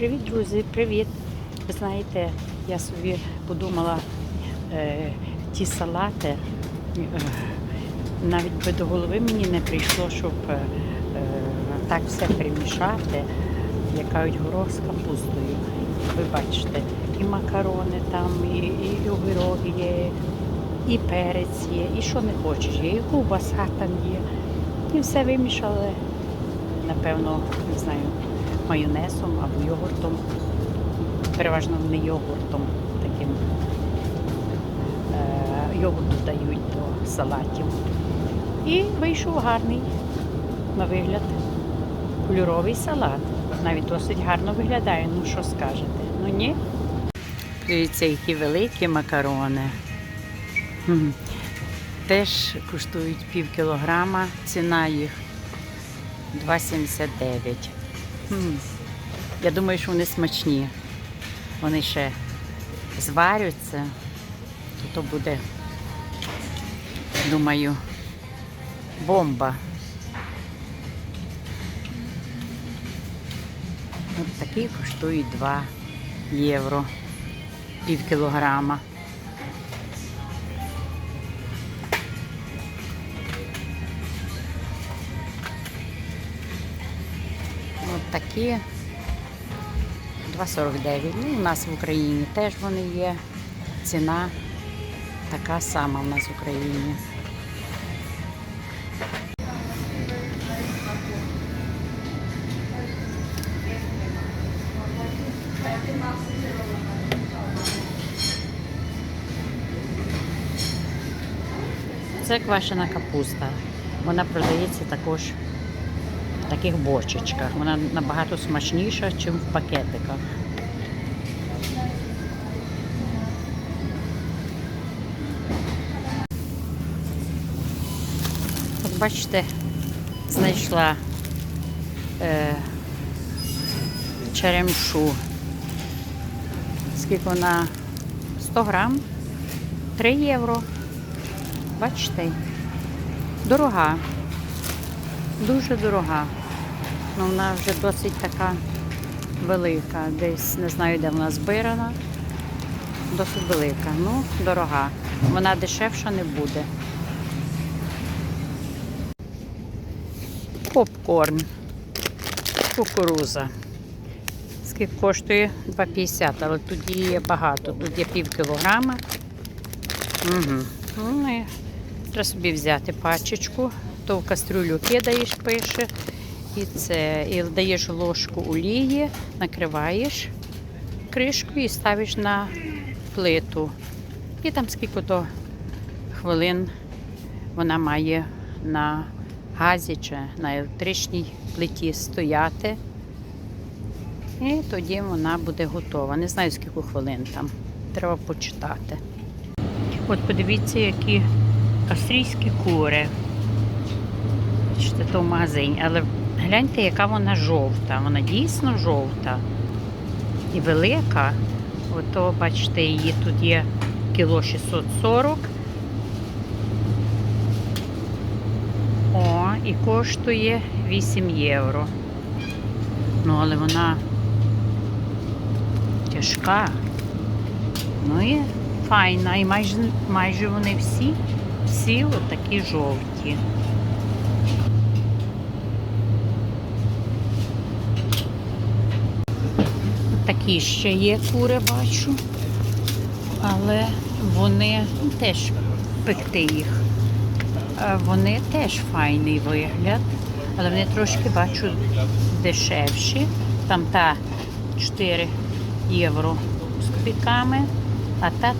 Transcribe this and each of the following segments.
Привіт, друзі, привіт. Ви знаєте, я собі подумала, е, ті салати, е, навіть би до голови мені не прийшло, щоб е, е, так все перемішати, як горох з капустою. Ви бачите, і макарони там, і, і огірок є, і перець є, і що не хочеш є, і ковбаса там є. І все вимішали, напевно, не знаю, майонезом або йогуртом. Переважно не йогуртом, таким е, йогурт додають до салатів. І вийшов гарний на вигляд кольоровий салат. Навіть досить гарно виглядає, ну що скажете? Ну ні? Дивіться, які великі макарони. Теж коштують пів кілограма, ціна їх 2,79. Я думаю, що вони смачні. Вони ще зварються, то, буде, думаю, бомба. От такі коштують 2 євро пів кілограма. Такі 2,49. Ну, у нас в Україні теж вони є. Ціна така сама у нас в Україні. Це квашена капуста. Вона продається також в таких бочечках. Вона набагато смачніша, ніж в пакетиках. От бачите, знайшла е, черемшу. Скільки вона? 100 грам, 3 євро. Бачите? Дорога. Дуже дорога. Ну, вона вже досить така велика. Десь не знаю, де вона збирана. Досить велика. Ну, дорога. Вона дешевша не буде. Попкорн. Кукуруза. Скільки коштує? 2,50, але тут є багато. Тут є пів кілограма. Угу. Ну, треба собі взяти пачечку, то в кастрюлю кидаєш, пише, і це, і даєш ложку олії, накриваєш кришкою і ставиш на плиту. І там скільки то хвилин вона має на газі чи на електричній плиті стояти. І тоді вона буде готова. Не знаю, скільки хвилин там. Треба почитати. От подивіться, які австрійські кури. Бачите, то в магазині. Але гляньте, яка вона жовта. Вона дійсно жовта і велика. Ото, бачите, її тут є кіло 640. О, і коштує 8 євро. Ну, але вона тяжка. Ну і файна. І майже, майже вони всі, всі отакі жовті. Такі ще є кури, бачу. Але вони теж пекти їх. Е, Вони теж файний вигляд, але вони трошки бачу дешевші. Там та 4 євро з копійками, а та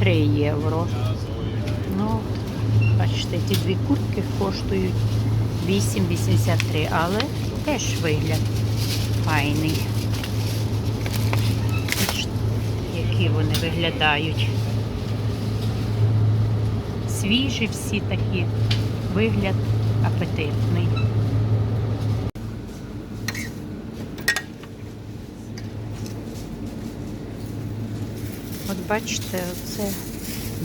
3 євро. Ну, бачите, ті дві куртки коштують 8,83, але теж вигляд файний. Такі вони виглядають. Свіжі всі такі. Вигляд апетитний. От бачите, оце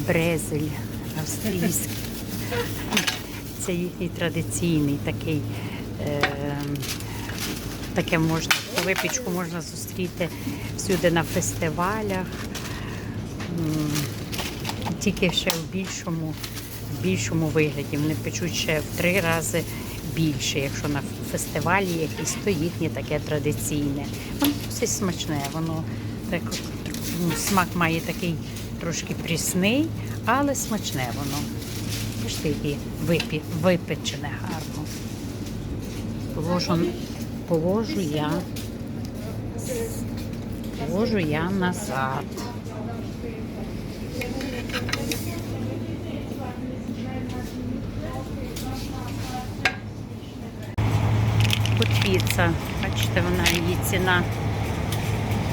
брезель австрійський. Це їхній традиційний такий. Е, таке можна, випічку можна зустріти всюди на фестивалях. Тільки ще в більшому, в більшому вигляді. Вони печуть ще в три рази більше, якщо на фестивалі якийсь, то їхнє таке традиційне. Воно досить смачне, воно так, ну, смак має такий трошки прісний, але смачне воно. Бачите, випі, випечене гарно. Положу, положу я, положу я назад. Тут піца. Бачите, вона її ціна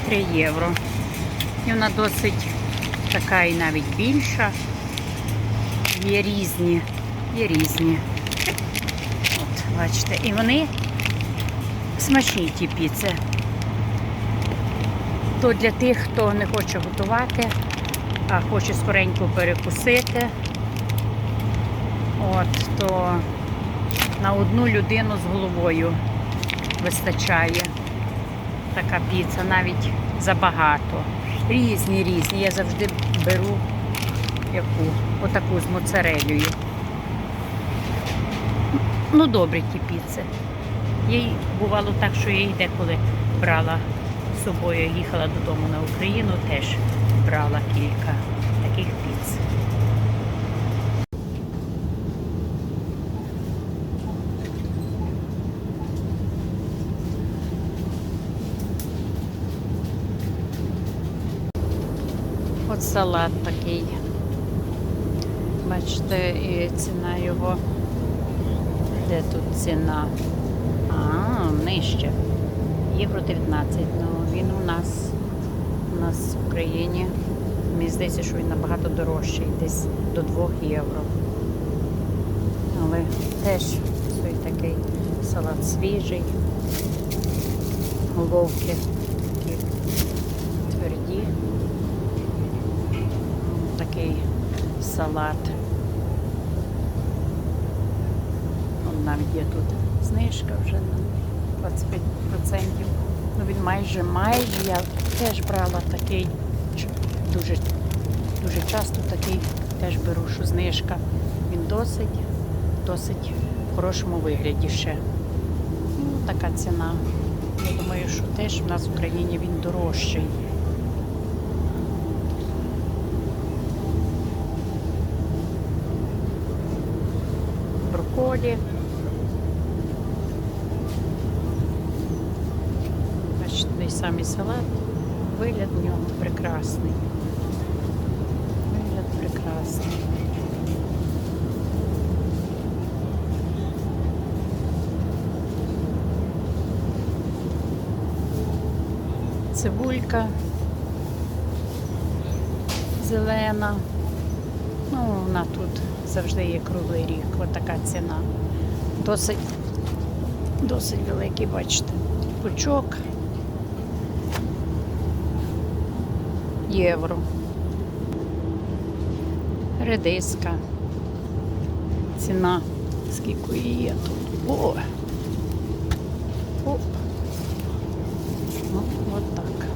3 євро. І вона досить така і навіть більша. Є різні, є різні. От, бачите, і вони смачні ті піци. То для тих, хто не хоче готувати, а хоче скоренько перекусити. От, то на одну людину з головою вистачає така піца, навіть забагато. Різні, різні. Я завжди беру яку, отаку з моцарелею. Ну, добрі ті піци. Їй бувало так, що я її деколи брала з собою, їхала додому на Україну, теж брала кілька таких піц. От салат такий. Бачите, і ціна його. Де тут ціна? А, нижче. Євро 19. Ну, він у нас у нас в Україні. Мені здається, що він набагато дорожчий, десь до 2 євро. Але теж цей такий салат свіжий. Головки такі тверді. Такий салат. Вон навіть є тут знижка вже на 25%. Ну він майже майже я теж брала такий. Дуже, дуже часто такий теж беру, що знижка. Він досить, досить в хорошому вигляді ще. Ну, така ціна. Я думаю, що теж в нас в Україні він дорожчий. брокколі. Самий салат. Вигляд в нього прекрасний. Вигляд прекрасний. Цибулька зелена. Ну, вона тут завжди є круглий рік. Ось така ціна. Досить, досить великий, бачите. Пучок. Євро. Редиска. Ціна. Скільки її є тут. О! Оп. Ну, от так.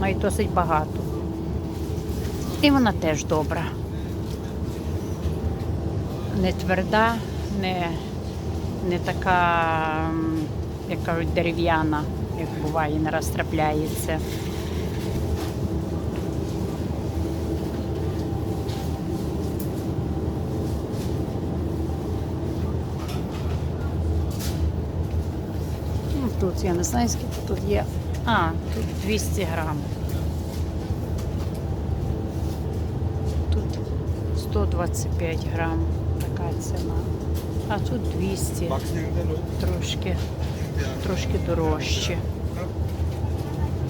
Ну і досить багато. І вона теж добра не тверда, не, не така, як кажуть, дерев'яна, як буває, не раз Тут я не знаю, скільки тут є. А, тут 200 грам. Тут 125 грам така ціна. А тут 200, трошки, трошки дорожче.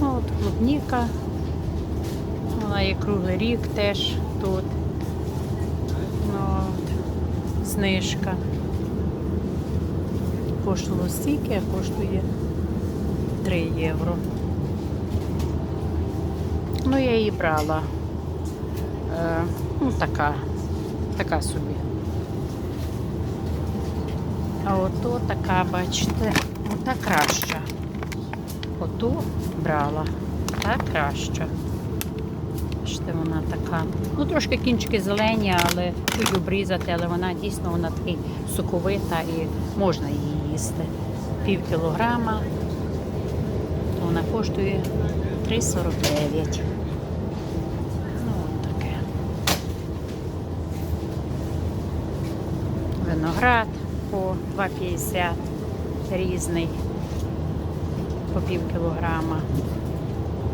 Ну, От клубніка. Вона є круглий рік теж тут. Ну, от, знижка. Коштувало стільки, а коштує 3 євро. Ну, я її брала. Е, ну, така, така собі. А ото така, бачите, ота краща. Оту брала, та краща. Бачите, вона така. Ну, трошки кінчики зелені, але чуть обрізати, але вона дійсно вона такий соковита і можна її їсти. Пів кілограма. Вона коштує 3,49. Ну, от таке. Виноград по 2,50 різний по пів кілограма.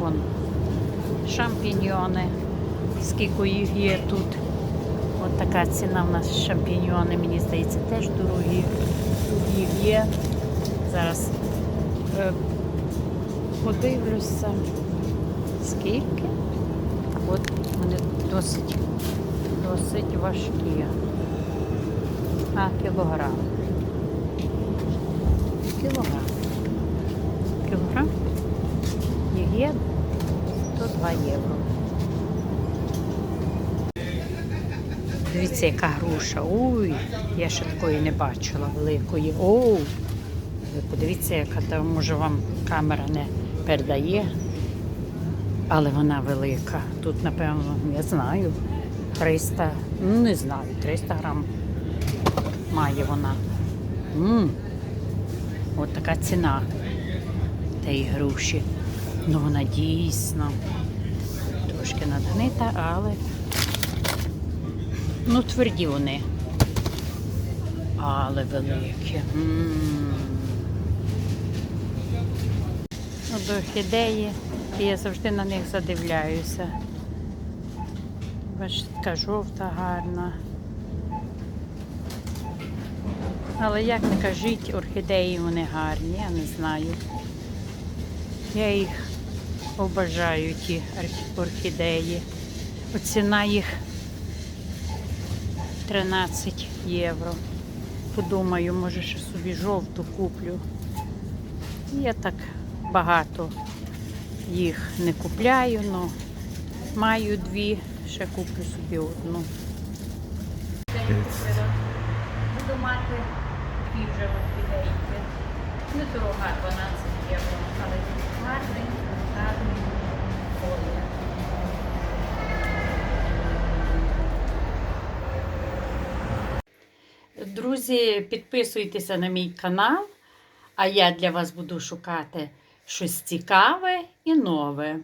Вон шампіньйони. Скільки їх є тут. От така ціна в нас шампіньйони, мені здається, теж дорогі. Тут їх є. Зараз е, подивлюся. Скільки? От вони досить, досить важкі. А, кілограм. Кілограм. Кілограм? Є то 2 євро. Дивіться, яка груша. Ой, я ще такої не бачила великої. Оу! Подивіться, яка там, може вам камера не передає, але вона велика. Тут, напевно, я знаю, 300, ну не знаю, 300 грам має вона. м От така ціна тієї груші. Ну вона дійсно трошки надгнита, але ну тверді вони. Але великі. М. Ну, До орхідеї, і я завжди на них задивляюся. Бачите, така жовта гарна. Але як не кажіть, орхідеї вони гарні, я не знаю. Я їх обожаю, ті орхідеї. Ціна їх 13 євро. Подумаю, може ще собі жовту куплю. Я так багато їх не купляю, але маю дві, ще куплю собі одну. Буду мати дві вже орхідейки. Недорога 12 євро, але гарний, гарний колір. Друзі, підписуйтеся на мій канал, а я для вас буду шукати щось цікаве і нове.